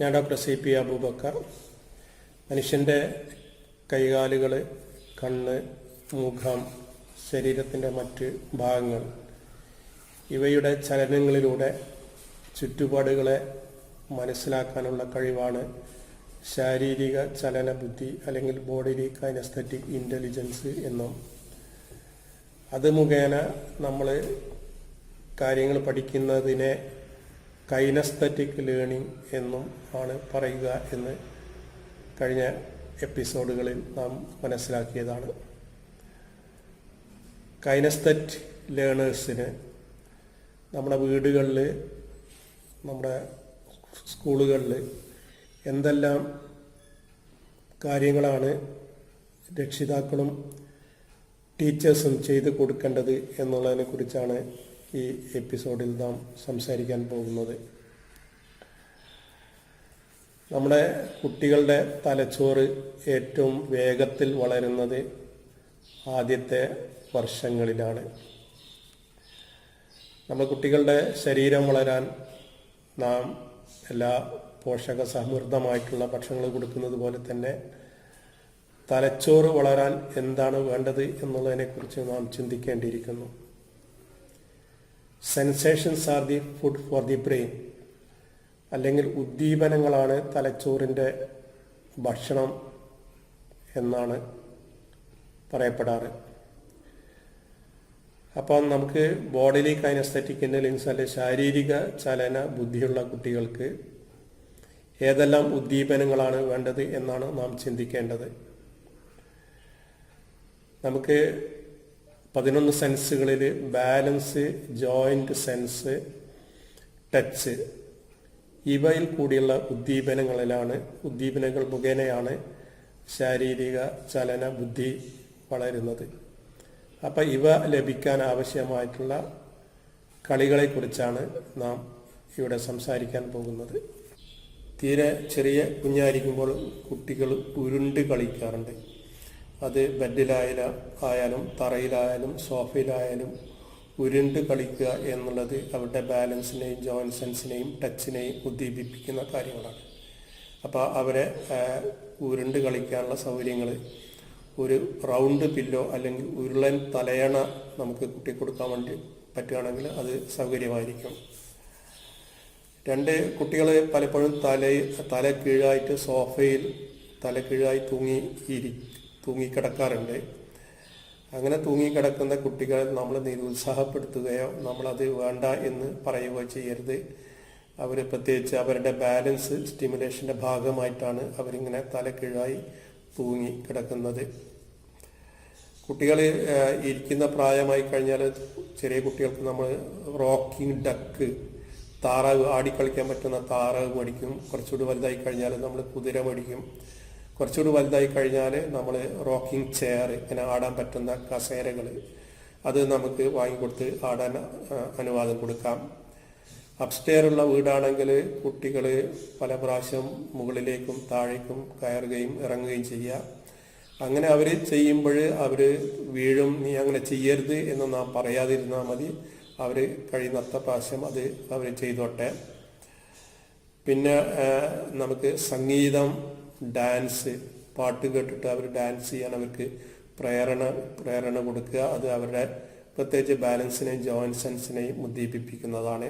ഞാൻ doctor C P Abubakar. മനുഷ്യന്റെ കൈകാലുകൾ കണ്ണ് മുഖം ശരീരത്തിന്റെ മറ്റ് ഭാഗങ്ങൾ ഇവയുടെ ചലനങ്ങളിലൂടെ ചുറ്റുപാടുകളെ മനസ്സിലാക്കാനുള്ള കഴിവാണ് ശാരീരിക ചലന ബുദ്ധി അല്ലെങ്കിൽ ബോഡി കൈനസ്തറ്റിക് ഇന്റലിജൻസ് എന്നും. അത് മുഖേന നമ്മൾ കാര്യങ്ങൾ പഠിക്കുന്നതിനെ കൈനസ്തറ്റിക് ലേണിംഗ് എന്നും ആണ് പറയുക എന്ന് കഴിഞ്ഞ എപ്പിസോഡുകളിൽ നാം മനസ്സിലാക്കിയതാണ്. കൈനസ്തറ്റ് ലേണേഴ്സിന് നമ്മുടെ വീടുകളിൽ നമ്മുടെ സ്കൂളുകളിൽ എന്തെല്ലാം കാര്യങ്ങളാണ് രക്ഷിതാക്കളും ടീച്ചേഴ്സും ചെയ്തു കൊടുക്കേണ്ടത് എന്നുള്ളതിനെ കുറിച്ചാണ് ഈ എപ്പിസോഡിൽ നാം സംസാരിക്കാൻ പോകുന്നത് നമ്മുടെ കുട്ടികളുടെ തലച്ചോറ് ഏറ്റവും വേഗത്തിൽ വളരുന്നത് ആദ്യത്തെ വർഷങ്ങളിലാണ്. നമ്മുടെ കുട്ടികളുടെ ശരീരം വളരാൻ നാം എല്ലാ പോഷക സമൃദ്ധമായിട്ടുള്ള ഭക്ഷണങ്ങൾ കൊടുക്കുന്നത് പോലെ തന്നെ തലച്ചോറ് വളരാൻ എന്താണ് വേണ്ടത് എന്നുള്ളതിനെക്കുറിച്ച് നാം ചിന്തിക്കേണ്ടിയിരിക്കുന്നു. Sensations are the food for the brain അല്ലെങ്കിൽ ഉദ്ദീപനങ്ങളാണ് തലച്ചോറിന്റെ ഭക്ഷണം എന്നാണ് പറയപ്പെടാറ്. അപ്പം നമുക്ക് ബോഡിലി കൈനസ്തറ്റിക് ഇന്റലിജൻസ് അല്ലെ ശാരീരിക ചലന ബുദ്ധിയുള്ള കുട്ടികൾക്ക് ഏതെല്ലാം ഉദ്ദീപനങ്ങളാണ് വേണ്ടത് എന്നാണ് നാം ചിന്തിക്കേണ്ടത്. നമുക്ക് പതിനൊന്ന് സെൻസുകളിൽ ബാലൻസ് ജോയിന്റ് സെൻസ് ടച്ച്. ഇവയിൽ കൂടിയുള്ള ഉദ്ദീപനങ്ങളിലാണ് ഉദ്ദീപനങ്ങൾ മുഖേനയാണ് ശാരീരിക ചലന ബുദ്ധി വളരുന്നത്. അപ്പം ഇവ ലഭിക്കാൻ ആവശ്യമായിട്ടുള്ള കളികളെക്കുറിച്ചാണ് നാം ഇവിടെ സംസാരിക്കാൻ പോകുന്നത്. തീരെ ചെറിയ കുഞ്ഞായിരിക്കുമ്പോൾ കുട്ടികൾ ഉരുണ്ട് കളിക്കാറുണ്ട്. അത് ബെഡിലായാലും ആയാലും തറയിലായാലും സോഫയിലായാലും ഉരുണ്ട് കളിക്കുക എന്നുള്ളത് അവരുടെ ബാലൻസിനെയും ജോയിന്റ് ടച്ചിനെയും ഉദ്ദീപിപ്പിക്കുന്ന കാര്യങ്ങളാണ്. അപ്പോൾ അവരെ ഉരുണ്ട് കളിക്കാനുള്ള സൗകര്യങ്ങൾ ഒരു റൗണ്ട് പില്ലോ അല്ലെങ്കിൽ ഉരുളൻ തലയണ നമുക്ക് കുട്ടി കൊടുക്കാൻ വേണ്ടി പറ്റുകയാണെങ്കിൽ അത് സൗകര്യമായിരിക്കും. രണ്ട് കുട്ടികൾ പലപ്പോഴും തല തല കീഴായിട്ട് സോഫയിൽ തല കീഴായി തൂങ്ങി ഇരി തൂങ്ങിക്കിടക്കാറുണ്ട്. അങ്ങനെ തൂങ്ങിക്കിടക്കുന്ന കുട്ടികളെ നമ്മൾ നിരുത്സാഹപ്പെടുത്തുകയോ നമ്മളത് വേണ്ട എന്ന് പറയുകയോ ചെയ്യരുത്. അവർ പ്രത്യേകിച്ച് അവരുടെ ബാലൻസ് സ്റ്റിമുലേഷന്റെ ഭാഗമായിട്ടാണ് അവരിങ്ങനെ തലക്കീഴായി കീഴായി തൂങ്ങി കിടക്കുന്നത്. കുട്ടികൾ ഇരിക്കുന്ന പ്രായമായി കഴിഞ്ഞാൽ ചെറിയ കുട്ടികൾക്ക് നമ്മൾ റോക്കിംഗ് ഡക്ക് താറാവ് ആടിക്കളിക്കാൻ പറ്റുന്ന താറാവ് മേടിക്കും. കുറച്ചുകൂടി വലുതായി കഴിഞ്ഞാൽ നമ്മൾ കുതിര മേടിക്കും. കുറച്ചുകൂടി വലുതായി കഴിഞ്ഞാൽ നമ്മൾ റോക്കിംഗ് ചെയർ ഇങ്ങനെ ആടാൻ പറ്റുന്ന കസേരകൾ അത് നമുക്ക് വാങ്ങിക്കൊടുത്ത് ആടാൻ അനുവാദം കൊടുക്കാം. അപ്സ്റ്റെയറുള്ള വീടാണെങ്കിൽ കുട്ടികൾ പല പ്രാവശ്യം മുകളിലേക്കും താഴേക്കും കയറുകയും ഇറങ്ങുകയും ചെയ്യുക അങ്ങനെ അവർ ചെയ്യുമ്പോൾ അവർ വീഴും നീ അങ്ങനെ ചെയ്യരുത് എന്ന് നാം പറയാതിരുന്നാൽ മതി. അവർ കഴിയുന്നത്ര പ്രാവശ്യം അത് അവർ ചെയ്തോട്ടെ. പിന്നെ നമുക്ക് സംഗീതം ഡാൻസ് പാട്ട് കേട്ടിട്ട് അവർ ഡാൻസ് ചെയ്യാൻ അവർക്ക് പ്രേരണ പ്രേരണ കൊടുക്കുക. അത് അവരുടെ പ്രത്യേകിച്ച് ബാലൻസിനെയും ജോയിന്റ് ഉദ്ദീപിപ്പിക്കുന്നതാണ്.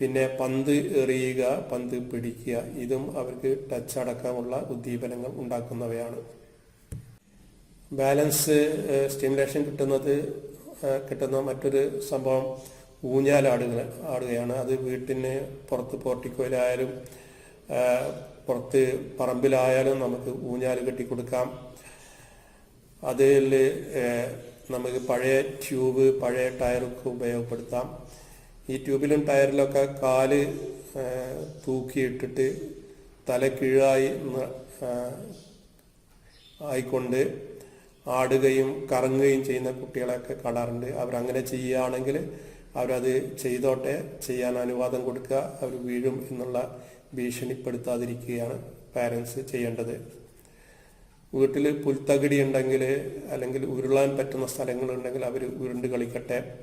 പിന്നെ പന്ത് എറിയുക പന്ത് പിടിക്കുക ഇതും അവർക്ക് ടച്ച് അടക്കമുള്ള ഉദ്ദീപനങ്ങൾ ഉണ്ടാക്കുന്നവയാണ്. ബാലൻസ് സ്റ്റിമുലേഷൻ കിട്ടുന്നത് കിട്ടുന്ന മറ്റൊരു സംഭവം ഊഞ്ഞാലാടുക ആടുകയാണ്. അത് വീട്ടിന് പുറത്ത് പോർട്ടിക്കോയിലായാലും പുറത്ത് പറമ്പിലായാലും നമുക്ക് ഊഞ്ഞാൽ കെട്ടിക്കൊടുക്കാം. അതിൽ നമുക്ക് പഴയ ട്യൂബ് പഴയ ടയറൊക്കെ ഉപയോഗപ്പെടുത്താം. ഈ ട്യൂബിലും ടയറിലൊക്കെ കാൽ തൂക്കിയിട്ടിട്ട് തല കീഴായി ആയിക്കൊണ്ട് ആടുകയും കറങ്ങുകയും ചെയ്യുന്ന കുട്ടികളെയൊക്കെ കാണാറുണ്ട്. അവരങ്ങനെ ചെയ്യുകയാണെങ്കിൽ അവരത് ചെയ്തോട്ടെ ചെയ്യാൻ അനുവാദം കൊടുക്കുക അവർ വീഴും എന്നുള്ള ഭീഷണിപ്പെടുത്താതിരിക്കുകയാണ് പാരൻസ് ചെയ്യേണ്ടത്. വീട്ടിൽ പുൽത്തകിടി ഉണ്ടെങ്കിൽ അല്ലെങ്കിൽ ഉരുളാൻ പറ്റുന്ന സ്ഥലങ്ങളുണ്ടെങ്കിൽ അവർ ഉരുണ്ട് കളിക്കട്ടെ.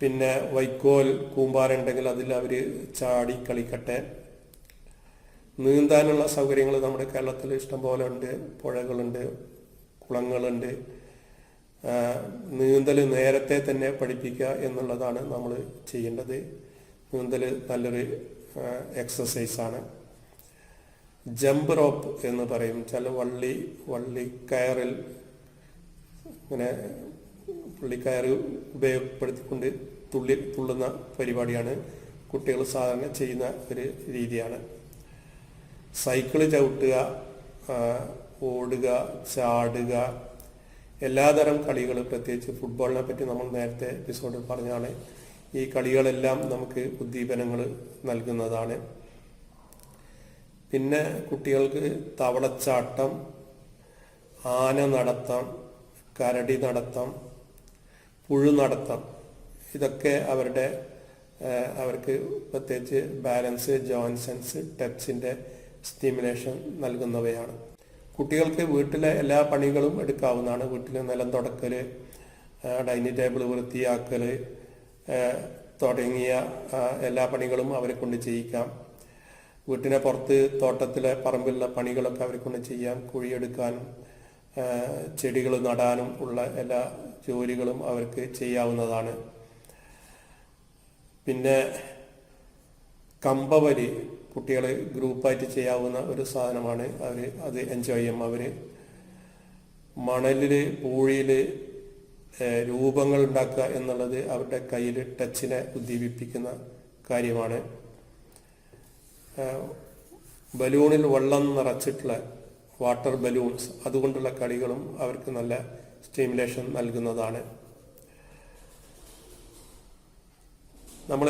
പിന്നെ വൈക്കോൽ കൂമ്പാരുണ്ടെങ്കിൽ അതിൽ അവർ ചാടി കളിക്കട്ടെ. നീന്താനുള്ള സൗകര്യങ്ങൾ നമ്മുടെ കേരളത്തിൽ ഇഷ്ടംപോലെ ഉണ്ട്. പുഴകളുണ്ട് കുളങ്ങളുണ്ട്. നീന്തൽ നേരത്തെ തന്നെ പഠിപ്പിക്കുക എന്നുള്ളതാണ് നമ്മൾ ചെയ്യേണ്ടത്. നീന്തൽ നല്ലൊരു എക്സസൈസാണ് ജമ്പ് റോപ്പ് എന്ന് പറയും. ചില വള്ളി വള്ളി കയറിൽ ഇങ്ങനെ പുള്ളിക്കയറ് ഉപയോഗപ്പെടുത്തിക്കൊണ്ട് തുള്ളി തുള്ളുന്ന പരിപാടിയാണ് കുട്ടികൾ സാധാരണ ചെയ്യുന്ന ഒരു രീതിയാണ്. സൈക്കിൾ ചവിട്ടുക ഓടുക ചാടുക എല്ലാതരം കളികളും പ്രത്യേകിച്ച് ഫുട്ബോളിനെ പറ്റി നമ്മൾ നേരത്തെ എപ്പിസോഡിൽ പറഞ്ഞാണ്. ഈ കളികളെല്ലാം നമുക്ക് ഉദ്ദീപനങ്ങൾ നൽകുന്നതാണ്. പിന്നെ കുട്ടികൾക്ക് തവളച്ചാട്ടം ആന നടത്തം കരടി നടത്തം പുഴു നടത്തം ഇതൊക്കെ അവരുടെ അവർക്ക് പ്രത്യേകിച്ച് ബാലൻസ് ജോയിൻസൻസ് ടച്ചിന്റെ സ്റ്റിമുലേഷൻ നൽകുന്നവയാണ്. കുട്ടികൾക്ക് വീട്ടിലെ എല്ലാ പണികളും എടുക്കാവുന്നതാണ്. വീട്ടിലെ നിലം തുടക്കൽ ഡൈനിങ് ടേബിൾ വൃത്തിയാക്കൽ തുടങ്ങിയ എല്ലാ പണികളും അവരെ കൊണ്ട് ചെയ്യിക്കാം. വീട്ടിനെ പുറത്ത് തോട്ടത്തിലെ പറമ്പിലുള്ള പണികളൊക്കെ അവരെ കൊണ്ട് ചെയ്യാം. കുഴിയെടുക്കാനും ചെടികൾ നടാനും ഉള്ള എല്ലാ ജോലികളും അവർക്ക് ചെയ്യാവുന്നതാണ്. പിന്നെ കമ്പവലി കുട്ടികൾ ഗ്രൂപ്പായിട്ട് ചെയ്യാവുന്ന ഒരു സാധനമാണ് അവർ അത് എൻജോയ് ചെയ്യും. അവർ മണലിൽ പൂഴിയിൽ രൂപങ്ങൾ ഉണ്ടാക്കുക എന്നുള്ളത് അവരുടെ കയ്യിൽ ടച്ചിനെ ഉദ്ദീപിപ്പിക്കുന്ന കാര്യമാണ്. ബലൂണിൽ വെള്ളം നിറച്ചിട്ടുള്ള വാട്ടർ ബലൂൺസ് അതുകൊണ്ടുള്ള കളികളും അവർക്ക് നല്ല സ്റ്റിമുലേഷൻ നൽകുന്നതാണ്. നമ്മൾ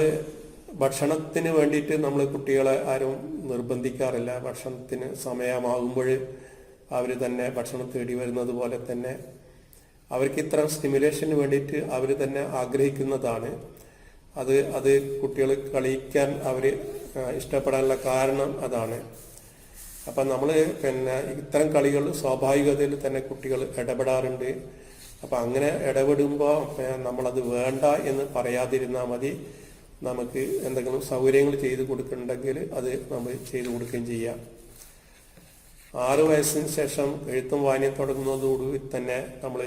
ഭക്ഷണത്തിന് വേണ്ടിയിട്ട് നമ്മൾ കുട്ടികളെ ആരും നിർബന്ധിക്കാറില്ല. ഭക്ഷണത്തിന് സമയമാകുമ്പോൾ അവർ തന്നെ ഭക്ഷണം തേടി വരുന്നത് പോലെ തന്നെ അവർക്ക് ഇത്ര സ്റ്റിമുലേഷന് വേണ്ടിയിട്ട് അവർ തന്നെ ആഗ്രഹിക്കുന്നതാണ്. അത് അത് കുട്ടികൾ കളിക്കാൻ അവർ ഇഷ്ടപ്പെടാനുള്ള കാരണം അതാണ്. അപ്പം നമ്മൾ പിന്നെ ഇത്തരം കളികൾ സ്വാഭാവികതയിൽ തന്നെ കുട്ടികൾ ഇടപെടാറുണ്ട്. അപ്പം അങ്ങനെ ഇടപെടുമ്പോൾ നമ്മളത് വേണ്ട എന്ന് പറയാതിരുന്നാൽ മതി. നമുക്ക് എന്തെങ്കിലും സൗകര്യങ്ങൾ ചെയ്ത് കൊടുക്കുന്നുണ്ടെങ്കിൽ അത് നമ്മൾ ചെയ്തു കൊടുക്കുകയും ചെയ്യാം. ആറ് വയസ്സിന് ശേഷം എഴുത്തും വായനയും തുടങ്ങുന്നതോടുകൂടി തന്നെ നമ്മൾ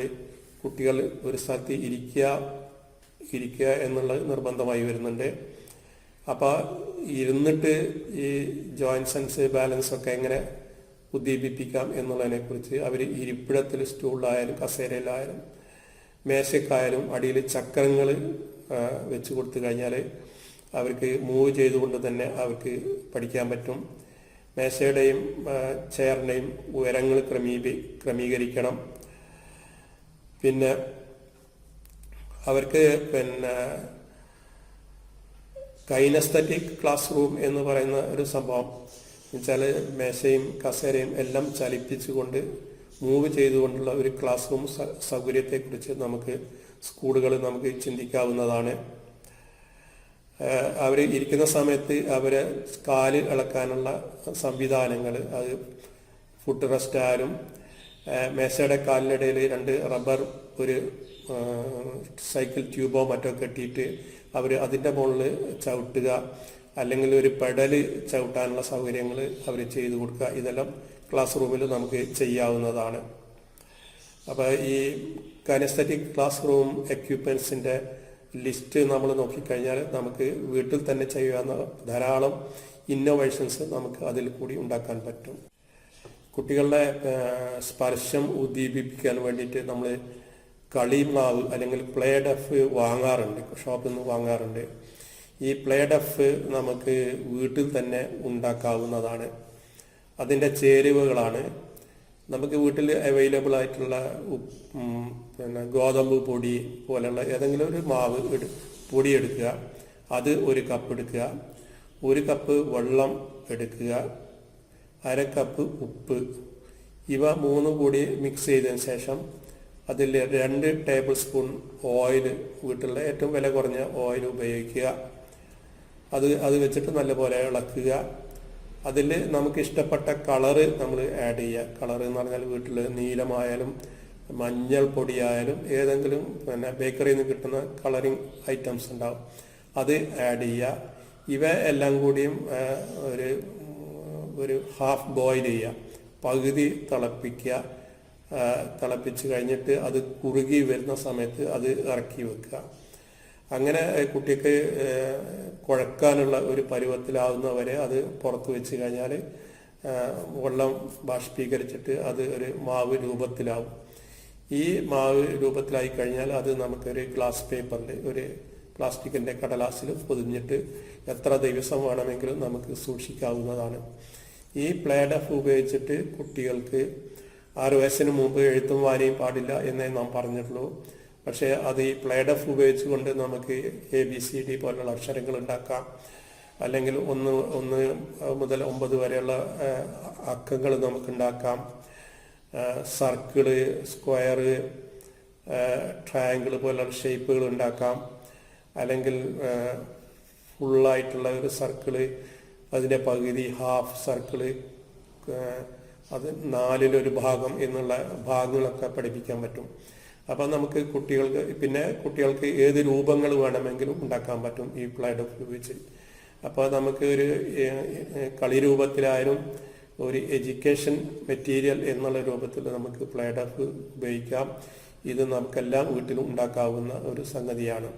കുട്ടികൾ ഒരു സ്ഥലത്ത് ഇരിക്കുക ഇരിക്കുക എന്നുള്ളത് നിർബന്ധമായി വരുന്നുണ്ട്. അപ്പോൾ ഇരുന്നിട്ട് ഈ ജോയിന്റ് സെൻസ് ബാലൻസ് ഒക്കെ എങ്ങനെ ഉദ്ദീപിപ്പിക്കാം എന്നുള്ളതിനെ കുറിച്ച് അവർ ഇരിപ്പിടത്തിൽ സ്റ്റൂളിലായാലും കസേരയിലായാലും മേശക്കായാലും അടിയിൽ ചക്രങ്ങൾ വെച്ച് കൊടുത്തു കഴിഞ്ഞാൽ അവർക്ക് മൂവ് ചെയ്തുകൊണ്ട് തന്നെ അവർക്ക് പഠിക്കാൻ പറ്റും. മേശയുടെയും ചെയറിന്റെയും ഉയരങ്ങൾ ക്രമീ ക്രമീകരിക്കണം. പിന്നെ അവർക്ക് പിന്നെ കൈനസ്തറ്റിക് ക്ലാസ് റൂം എന്ന് പറയുന്ന ഒരു സംഭവം. എന്നുവെച്ചാൽ മേശയും കസേരയും എല്ലാം ചലിപ്പിച്ചുകൊണ്ട് മൂവ് ചെയ്തുകൊണ്ടുള്ള ഒരു ക്ലാസ് റൂം സൗകര്യത്തെക്കുറിച്ച് നമുക്ക് സ്കൂളുകൾ നമുക്ക് ചിന്തിക്കാവുന്നതാണ്. അവർ ഇരിക്കുന്ന സമയത്ത് അവരെ കാൽ ഇളക്കാനുള്ള സംവിധാനങ്ങൾ അത് ഫുഡ് റെസ്റ്റ് ആയാലും മേശയുടെ കാലിനിടയിൽ രണ്ട് റബ്ബർ ഒരു സൈക്കിൾ ട്യൂബോ മറ്റോ കെട്ടിയിട്ട് അവർ അതിന്റെ മുകളിൽ ചവിട്ടുക അല്ലെങ്കിൽ ഒരു പെടൽ ചവിട്ടാനുള്ള സൗകര്യങ്ങൾ അവർ ചെയ്തു കൊടുക്കുക. ഇതെല്ലാം ക്ലാസ് റൂമിൽ നമുക്ക് ചെയ്യാവുന്നതാണ്. അപ്പോൾ ഈ കാനസ്തറ്റിക് ക്ലാസ് റൂം എക്യുപ്മെൻസിന്റെ ലിസ്റ്റ് നമ്മൾ നോക്കിക്കഴിഞ്ഞാൽ നമുക്ക് വീട്ടിൽ തന്നെ ചെയ്യാവുന്ന ധാരാളം ഇന്നോവേഷൻസ് നമുക്ക് അതിൽ കൂടി ഉണ്ടാക്കാൻ പറ്റും. കുട്ടികളുടെ സ്പർശം ഉദ്ദീപിപ്പിക്കാൻ വേണ്ടിയിട്ട് നമ്മൾ കളിമാവ് അല്ലെങ്കിൽ പ്ലേ ഡഫ് വാങ്ങാറുണ്ട് ഷോപ്പിൽ നിന്ന് വാങ്ങാറുണ്ട്. ഈ പ്ലേ ഡഫ് നമുക്ക് വീട്ടിൽ തന്നെ ഉണ്ടാക്കാവുന്നതാണ്. അതിന്റെ ചേരുവകളാണ്. നമുക്ക് വീട്ടിൽ അവൈലബിൾ ആയിട്ടുള്ള പിന്നെ ഗോതമ്പ് പൊടി പോലെയുള്ള ഏതെങ്കിലും ഒരു മാവ് പൊടി എടുക്കുക. അത് ഒരു കപ്പ് എടുക്കുക. ഒരു കപ്പ് വെള്ളം എടുക്കുക. അര കപ്പ് ഉപ്പ്. ഇവ മൂന്നും കൂടി മിക്സ് ചെയ്തതിന് ശേഷം അതിൽ രണ്ട് ടേബിൾ സ്പൂൺ ഓയിൽ വീട്ടിലുള്ള ഏറ്റവും വില കുറഞ്ഞ ഓയിൽ ഉപയോഗിക്കുക. അത് അത് വെച്ചിട്ട് നല്ലപോലെ ഇളക്കുക. അതിൽ നമുക്ക് ഇഷ്ടപ്പെട്ട കളറ് നമ്മൾ ആഡ് ചെയ്യുക. കളർ എന്ന് പറഞ്ഞാൽ വീട്ടിൽ നീലമായാലും മഞ്ഞൾ പൊടിയായാലും ഏതെങ്കിലും പിന്നെ ബേക്കറിയിൽ നിന്ന് കിട്ടുന്ന കളറിങ് ഐറ്റംസ് ഉണ്ടാവും. അത് ആഡ് ചെയ്യുക. ഇവ എല്ലാം കൂടിയും ഒരു ഒരു ഹാഫ് ബോയിൽ ചെയ്യുക. പകുതി തിളപ്പിക്കുക. തിളപ്പിച്ച് കഴിഞ്ഞിട്ട് അത് കുറുകി വരുന്ന സമയത്ത് അത് ഇറക്കി വെക്കുക. അങ്ങനെ കുട്ടിക്ക് കുഴക്കാനുള്ള ഒരു പരുവത്തിലാവുന്നവരെ അത് പുറത്ത് വെച്ച് കഴിഞ്ഞാൽ വെള്ളം ബാഷ്പീകരിച്ചിട്ട് അത് ഒരു മാവ് രൂപത്തിലാവും. ഈ മാവ് രൂപത്തിലായി കഴിഞ്ഞാൽ അത് നമുക്കൊരു ഗ്ലാസ് പേപ്പറിൽ ഒരു പ്ലാസ്റ്റിക്കിന്റെ കടലാസിൽ പൊതിഞ്ഞിട്ട് എത്ര ദിവസം വേണമെങ്കിലും നമുക്ക് സൂക്ഷിക്കാവുന്നതാണ്. ഈ പ്ലേഡഫ് ഉപയോഗിച്ചിട്ട് കുട്ടികൾക്ക് ആറ് വയസ്സിന് മുമ്പ് എഴുത്തും വായനയും പാടില്ല എന്നേ നാം പറഞ്ഞിട്ടുള്ളൂ. പക്ഷേ അത് ഈ പ്ലേഡഫ് ഉപയോഗിച്ചുകൊണ്ട് നമുക്ക് എ ബി സി ഡി പോലുള്ള അക്ഷരങ്ങൾ ഉണ്ടാക്കാം. അല്ലെങ്കിൽ ഒന്ന് ഒന്ന് മുതൽ ഒമ്പത് വരെയുള്ള അക്കങ്ങൾ നമുക്ക് ഉണ്ടാക്കാം. സർക്കിൾ സ്ക്വയർ ട്രയാങ്കിൾ പോലുള്ള ഷേപ്പുകൾ ഉണ്ടാക്കാം. അല്ലെങ്കിൽ ഫുള്ളായിട്ടുള്ള ഒരു സർക്കിൾ അതിന്റെ പകുതി ഹാഫ് സർക്കിൾ അത് നാലിലൊരു ഭാഗം എന്നുള്ള ഭാഗങ്ങളൊക്കെ പഠിപ്പിക്കാൻ പറ്റും. അപ്പം നമുക്ക് കുട്ടികൾക്ക് പിന്നെ കുട്ടികൾക്ക് ഏത് രൂപങ്ങൾ വേണമെങ്കിലും ഉണ്ടാക്കാൻ പറ്റും ഈ പ്ലൈഡ് ഉപയോഗിച്ച്. അപ്പോൾ നമുക്ക് ഒരു കളി രൂപത്തിലായാലും ഒരു എഡ്യൂക്കേഷൻ മെറ്റീരിയൽ എന്നുള്ള രൂപത്തിൽ നമുക്ക് പ്ലേഡ് ഓഫ് ഉപയോഗിക്കാം. ഇത് നമുക്കെല്ലാം വീട്ടിലും ഉണ്ടാക്കാവുന്ന ഒരു സംഗതിയാണ്.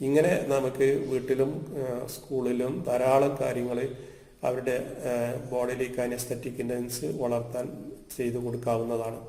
ഇങ്ങനെ നമുക്ക് വീട്ടിലും സ്കൂളിലും ധാരാളം കാര്യങ്ങൾ അവരുടെ ബോഡിയിലേക്ക് അനസ്തറ്റിക് ഇൻഡൻസ് വളർത്താൻ ചെയ്തു കൊടുക്കാവുന്നതാണ്.